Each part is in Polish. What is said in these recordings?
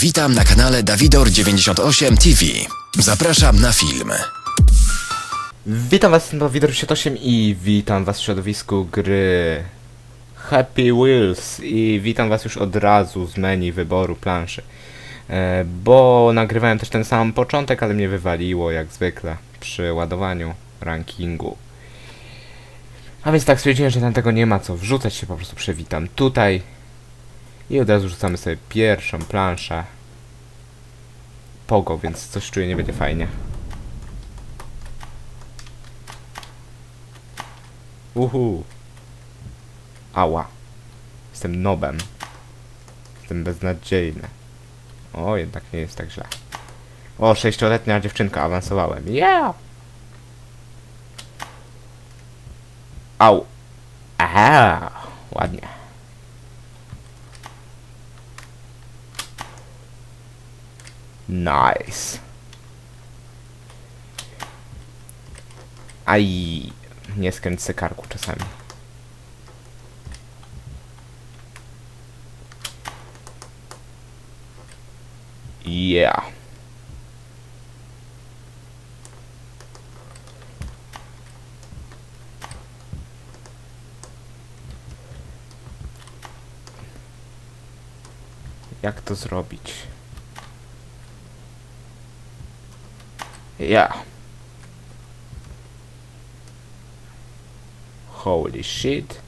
Witam na kanale Dawidor98 TV. Zapraszam na film. Witam was na Widor 8 i witam was w środowisku gry Happy Wheels i witam was już od razu z menu wyboru planszy. E, bo nagrywałem też ten sam początek, ale mnie wywaliło jak zwykle przy ładowaniu rankingu. A więc tak stwierdziłem, że tam tego nie ma co wrzucać, się po prostu przywitam tutaj. I od razu rzucamy sobie pierwszą planszę. Pogo, więc coś czuję nie będzie fajnie. Uhu. Ała. Jestem nobem. Jestem beznadziejny. O, jednak nie jest tak źle. O, sześcioletnia dziewczynka, awansowałem. Yeah! Au. Aha, Nice. Aj, nie skręć se karku czasami. Yeah. Jak to zrobić? Ja. Holy shit.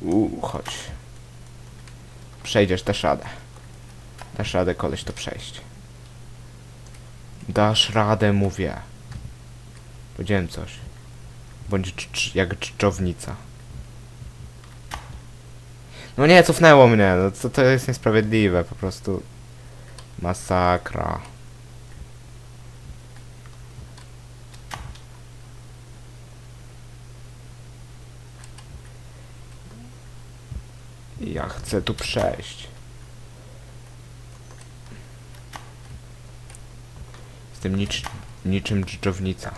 Uuu, chodź. Przejdziesz, dasz radę. Dasz radę koleś to przejść. Dasz radę, mówię. Powiedziałem coś. Bądź jak dżdżownica. No nie, cofnęło mnie. No to, to jest niesprawiedliwe, po prostu. Masakra. Ja chcę tu przejść. Jestem nicz, niczym dżdżownica.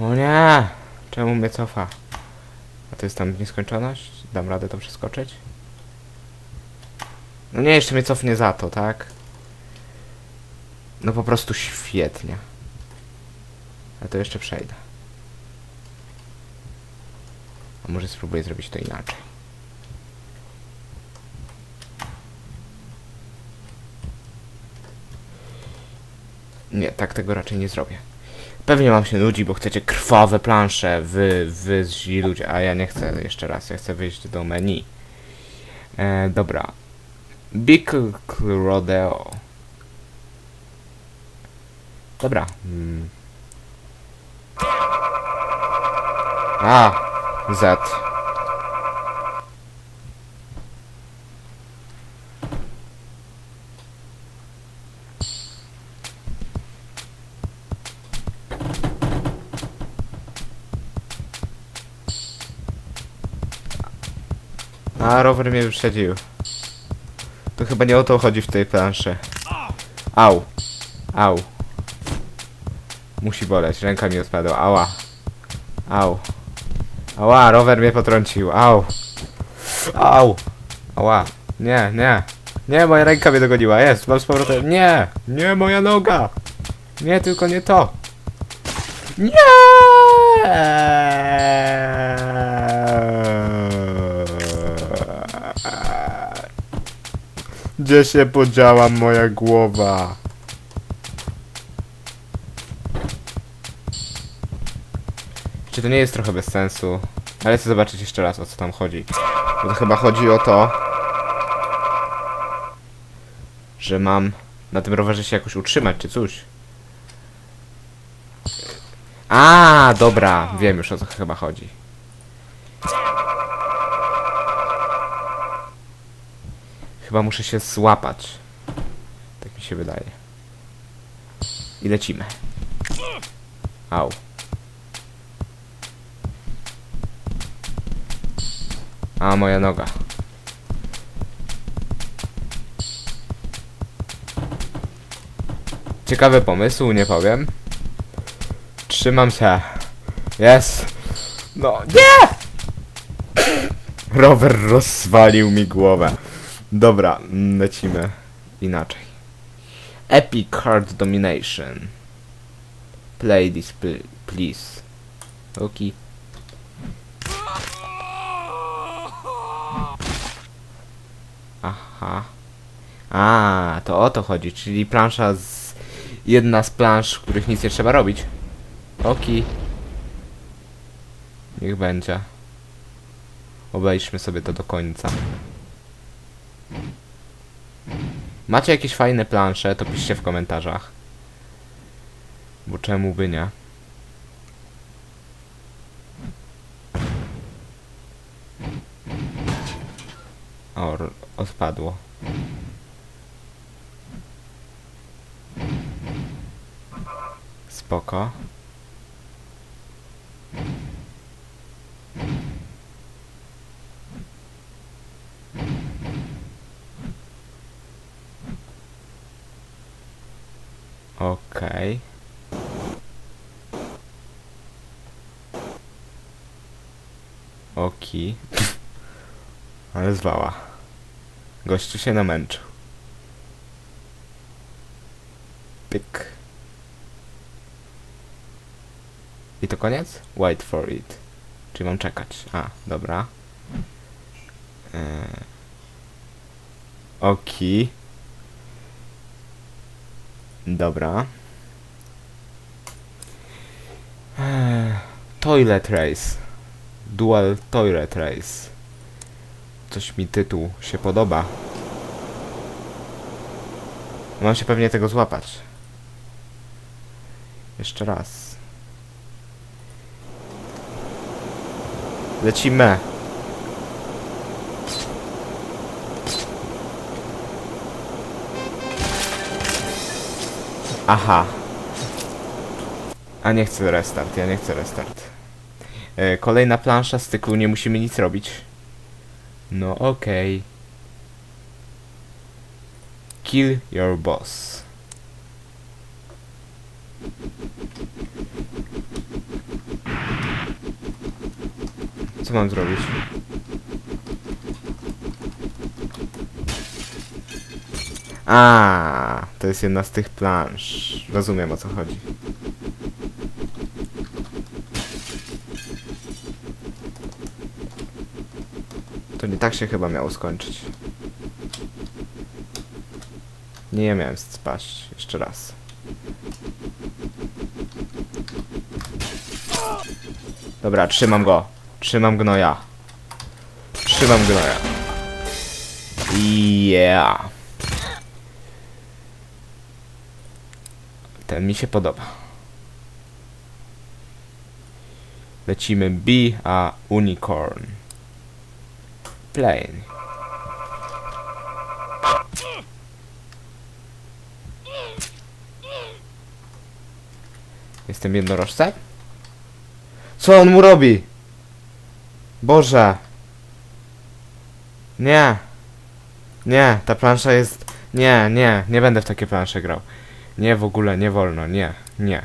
O nie! Czemu mnie cofa? A to jest tam nieskończoność? Dam radę to przeskoczyć? No nie, jeszcze mnie cofnie za to, tak? No po prostu świetnie. A to jeszcze przejdę. A może spróbuję zrobić to inaczej. Nie, tak tego raczej nie zrobię. Pewnie wam się nudzi, bo chcecie krwawe plansze, wy, wy źli ludzie, a ja nie chcę jeszcze raz, ja chcę wyjść do menu. E, dobra. Big Rodeo. Dobra. Mm. A, Z. A, rower mnie wyprzedził. To chyba nie o to chodzi w tej planszy. Au. Au. Musi boleć, ręka mi odpadła. Ała. Au. Ała, rower mnie potrącił. Au. Au. Ała. Nie, nie. Nie, moja ręka mnie dogoniła. Jest, mam z powrotem. Nie. Nie, moja noga. Nie, tylko nie to. Nie. Gdzie się podziała moja głowa? Czy to nie jest trochę bez sensu? Ale chcę zobaczyć jeszcze raz o co tam chodzi. Bo to chyba chodzi o to, że mam na tym rowerze się jakoś utrzymać, czy coś. A, dobra, wiem już o co chyba chodzi. Chyba muszę się złapać. Tak mi się wydaje. I lecimy. Au. A, moja noga. Ciekawy pomysł, nie powiem. Trzymam się. Jest. No, nie! Rower rozwalił mi głowę. Dobra, lecimy inaczej. Epic Card Domination. Play this pl- please. Oki. Aha. A, to o to chodzi, czyli plansza z... Jedna z plansz, których nic nie trzeba robić. Oki. Niech będzie. Obejrzmy sobie to do końca. Macie jakieś fajne plansze, to piszcie w komentarzach. Bo czemu by nie? Odpadło. Spoko. Okej. Oki. Ale zwała. Gościu się namęczył. Pyk. I to koniec? Wait for it. Czyli mam czekać. A, dobra. Eee. Oki. Dobra. Eee, Toilet Race. Dual Toilet Race. Coś mi tytuł się podoba. Mam się pewnie tego złapać. Jeszcze raz. Lecimy. Aha. A nie chcę restart, ja nie chcę restart. E, kolejna plansza z cyklu, nie musimy nic robić. No okej. Kill your boss. Co mam zrobić? A, to jest jedna z tych plansz. Rozumiem o co chodzi. To nie tak się chyba miało skończyć. Nie ja miałem spaść. Jeszcze raz. Dobra, trzymam go. Trzymam gnoja. Trzymam gnoja. Yeah. Ten mi się podoba. Lecimy B, a unicorn. Plane. Jestem jednorożcem? Co on mu robi? Boże. Nie. Nie, ta plansza jest... Nie, nie, nie będę w takie plansze grał. Nie, w ogóle, nie wolno, nie, nie.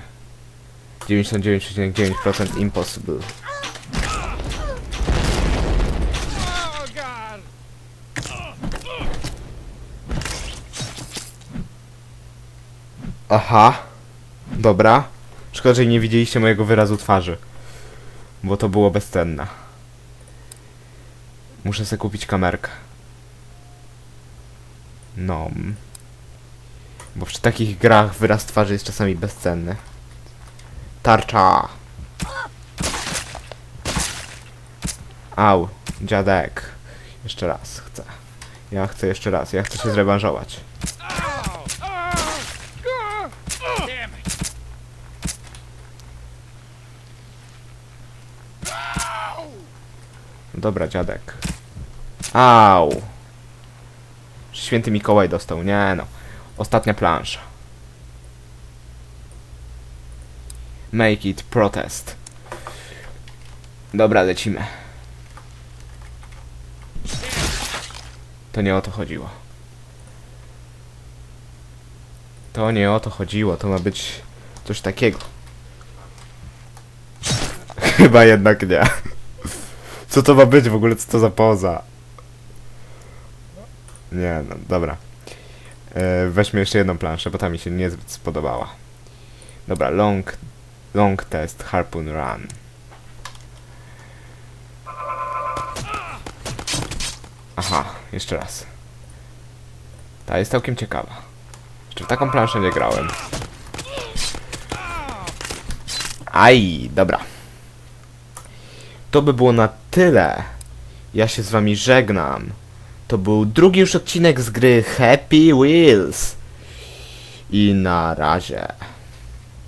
99,9% impossible. Aha. Dobra. Szkoda, że nie widzieliście mojego wyrazu twarzy. Bo to było bezcenne. Muszę sobie kupić kamerkę. No. Bo przy takich grach wyraz twarzy jest czasami bezcenny. Tarcza. Au. Dziadek. Jeszcze raz chcę. Ja chcę jeszcze raz. Ja chcę się zrewanżować. Dobra, dziadek. Au. Święty Mikołaj dostał. Nie no. Ostatnia plansza. Make it protest. Dobra, lecimy. To nie o to chodziło. To nie o to chodziło. To ma być coś takiego. Chyba jednak nie. Co to ma być w ogóle? Co to za poza? Nie, no dobra. E, weźmy jeszcze jedną planszę, bo ta mi się niezbyt spodobała. Dobra, long, long test, harpoon run. Aha, jeszcze raz. Ta jest całkiem ciekawa. Jeszcze w taką planszę nie grałem. Aj, dobra. To by było na tyle. Ja się z wami żegnam. To był drugi już odcinek z gry Happy Wheels. I na razie.